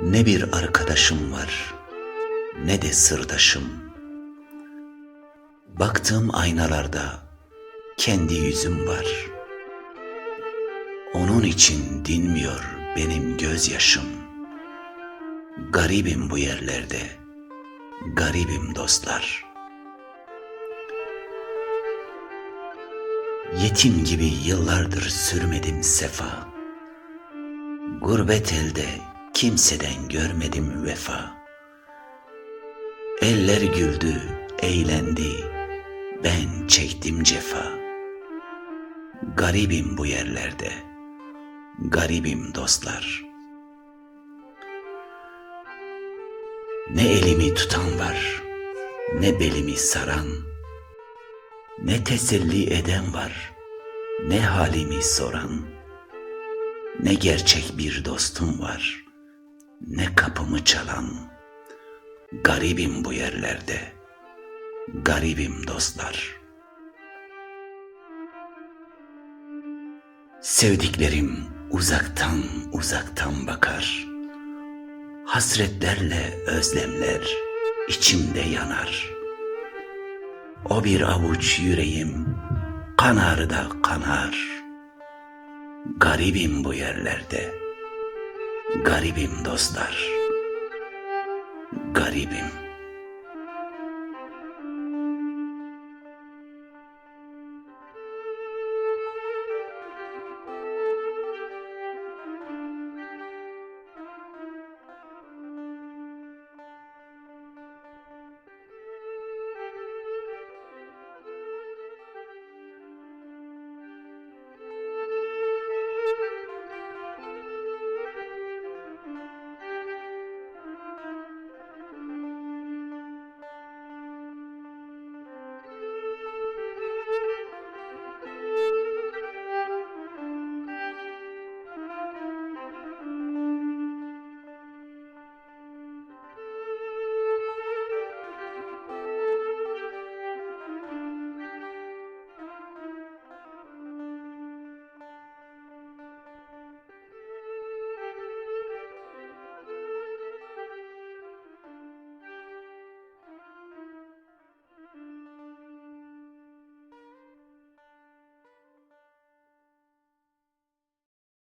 Ne bir arkadaşım var, ne de sırdaşım. Baktığım aynalarda kendi yüzüm var. Onun için dinmiyor benim gözyaşım. Garibim bu yerlerde, garibim dostlar. Yetim gibi yıllardır sürmedim sefa. Gurbet elde kimseden görmedim vefa. Eller güldü, eğlendi, ben çektim cefa. Garibim bu yerlerde, garibim dostlar. Ne elimi tutan var, ne belimi saran, ne teselli eden var, ne halimi soran. Ne gerçek bir dostum var, ne kapımı çalan. Garibim bu yerlerde, garibim dostlar. Sevdiklerim uzaktan uzaktan bakar. Hasretlerle özlemler içimde yanar. O bir avuç yüreğim kanar da kanar. Garibim bu yerlerde. Garibim dostlar. Garibim.